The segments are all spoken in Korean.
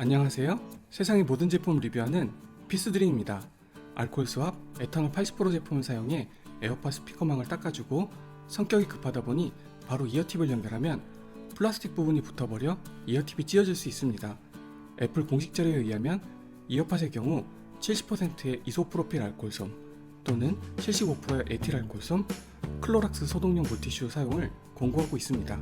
안녕하세요. 세상의 모든 제품을 리뷰하는 피스드림입니다. 알코올 수압, 에탄올 80% 제품을 사용해 에어팟 스피커망을 닦아주고 성격이 급하다 보니 바로 이어팁을 연결하면 플라스틱 부분이 붙어버려 이어팁이 찢어질 수 있습니다. 애플 공식 자료에 의하면 이어팟의 경우 70%의 이소프로필 알코올솜 또는 75%의 에틸 알코올솜, 클로락스 소독용 물티슈 사용을 권고하고 있습니다.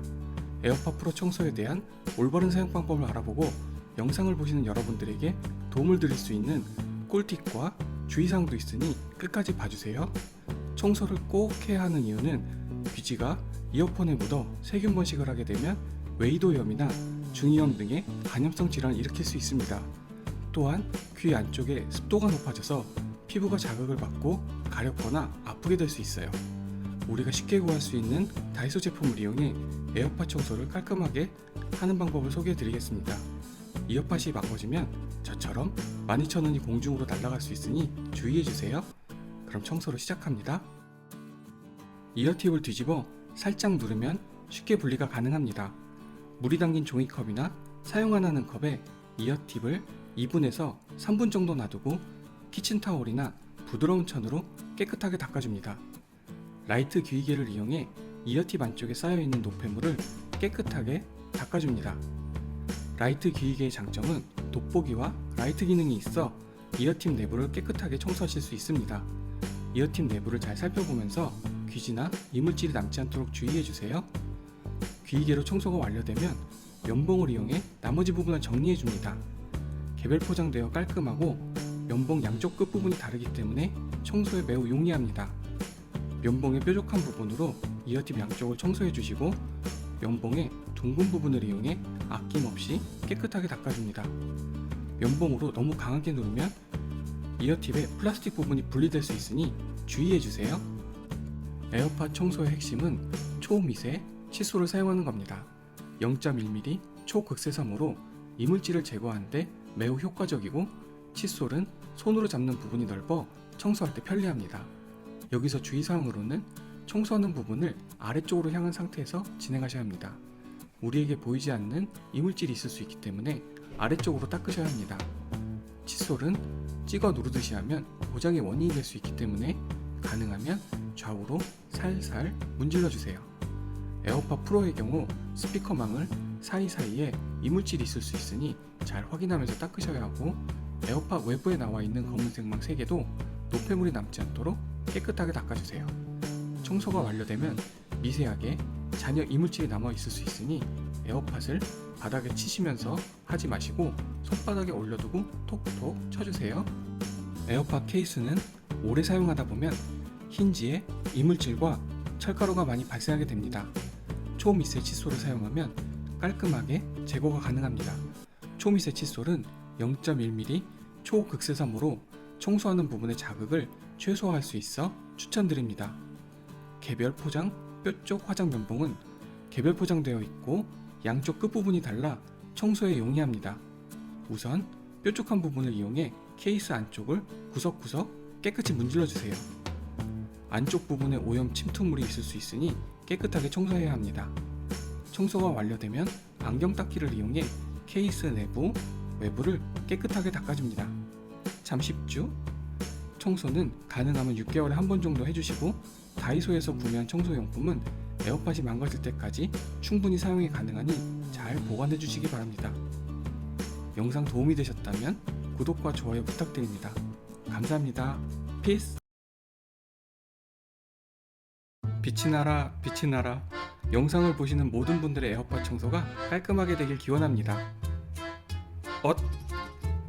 에어팟 프로 청소에 대한 올바른 사용 방법을 알아보고 영상을 보시는 여러분들에게 도움을 드릴 수 있는 꿀팁과 주의사항도 있으니 끝까지 봐주세요. 청소를 꼭 해야 하는 이유는 귀지가 이어폰에 묻어 세균 번식을 하게 되면 웨이도염이나 중이염 등의 간염성 질환을 일으킬 수 있습니다. 또한 귀 안쪽에 습도가 높아져서 피부가 자극을 받고 가렵거나 아프게 될 수 있어요. 우리가 쉽게 구할 수 있는 다이소 제품을 이용해 에어팟 청소를 깔끔하게 하는 방법을 소개해 드리겠습니다. 이어팟이 망가지면 저처럼 12,000원이 공중으로 날아갈 수 있으니 주의해 주세요. 그럼 청소를 시작합니다. 이어팁을 뒤집어 살짝 누르면 쉽게 분리가 가능합니다. 물이 담긴 종이컵이나 사용 안 하는 컵에 이어팁을 2분에서 3분 정도 놔두고 키친타올이나 부드러운 천으로 깨끗하게 닦아줍니다. 라이트 귀이개를 이용해 이어팁 안쪽에 쌓여있는 노폐물을 깨끗하게 닦아줍니다. 라이트 귀이개의 장점은 돋보기와 라이트 기능이 있어 이어팁 내부를 깨끗하게 청소하실 수 있습니다. 이어팁 내부를 잘 살펴보면서 귀지나 이물질이 남지 않도록 주의해주세요. 귀이개로 청소가 완료되면 면봉을 이용해 나머지 부분을 정리해줍니다. 개별 포장되어 깔끔하고 면봉 양쪽 끝부분이 다르기 때문에 청소에 매우 용이합니다. 면봉의 뾰족한 부분으로 이어팁 양쪽을 청소해 주시고 면봉의 둥근 부분을 이용해 아낌없이 깨끗하게 닦아줍니다. 면봉으로 너무 강하게 누르면 이어팁의 플라스틱 부분이 분리될 수 있으니 주의해 주세요. 에어팟 청소의 핵심은 초미세 칫솔을 사용하는 겁니다. 0.1mm 초극세섬으로 이물질을 제거하는데 매우 효과적이고 칫솔은 손으로 잡는 부분이 넓어 청소할 때 편리합니다. 여기서 주의사항으로는 청소하는 부분을 아래쪽으로 향한 상태에서 진행하셔야 합니다. 우리에게 보이지 않는 이물질이 있을 수 있기 때문에 아래쪽으로 닦으셔야 합니다. 칫솔은 찍어 누르듯이 하면 고장의 원인이 될 수 있기 때문에 가능하면 좌우로 살살 문질러 주세요. 에어팟 프로의 경우 스피커망을 사이사이에 이물질이 있을 수 있으니 잘 확인하면서 닦으셔야 하고 에어팟 외부에 나와 있는 검은색 망 3개도 노폐물이 남지 않도록 깨끗하게 닦아주세요. 청소가 완료되면 미세하게 잔여 이물질이 남아 있을 수 있으니 에어팟을 바닥에 치시면서 하지 마시고 손바닥에 올려두고 톡톡 쳐주세요. 에어팟 케이스는 오래 사용하다 보면 힌지에 이물질과 철가루가 많이 발생하게 됩니다. 초미세 칫솔을 사용하면 깔끔하게 제거가 가능합니다. 초미세 칫솔은 0.1mm 초극세섬으로 청소하는 부분의 자극을 최소화할 수 있어 추천드립니다. 개별 포장 뼈 쪽 화장 면봉은 개별 포장되어 있고 양쪽 끝부분이 달라 청소에 용이합니다. 우선 뾰족한 부분을 이용해 케이스 안쪽을 구석구석 깨끗이 문질러 주세요. 안쪽 부분에 오염 침투물이 있을 수 있으니 깨끗하게 청소해야 합니다. 청소가 완료되면 안경 닦기를 이용해 케이스 내부, 외부를 깨끗하게 닦아줍니다. 참 쉽죠? 청소는 가능하면 6개월에 한 번 정도 해주시고 다이소에서 구매한 청소용품은 에어팟이 망가질 때까지 충분히 사용이 가능하니 잘 보관해 주시기 바랍니다. 영상 도움이 되셨다면 구독과 좋아요 부탁드립니다. 감사합니다. 피스! 빛이 나라 빛이 나라 영상을 보시는 모든 분들의 에어팟 청소가 깔끔하게 되길 기원합니다. 엇!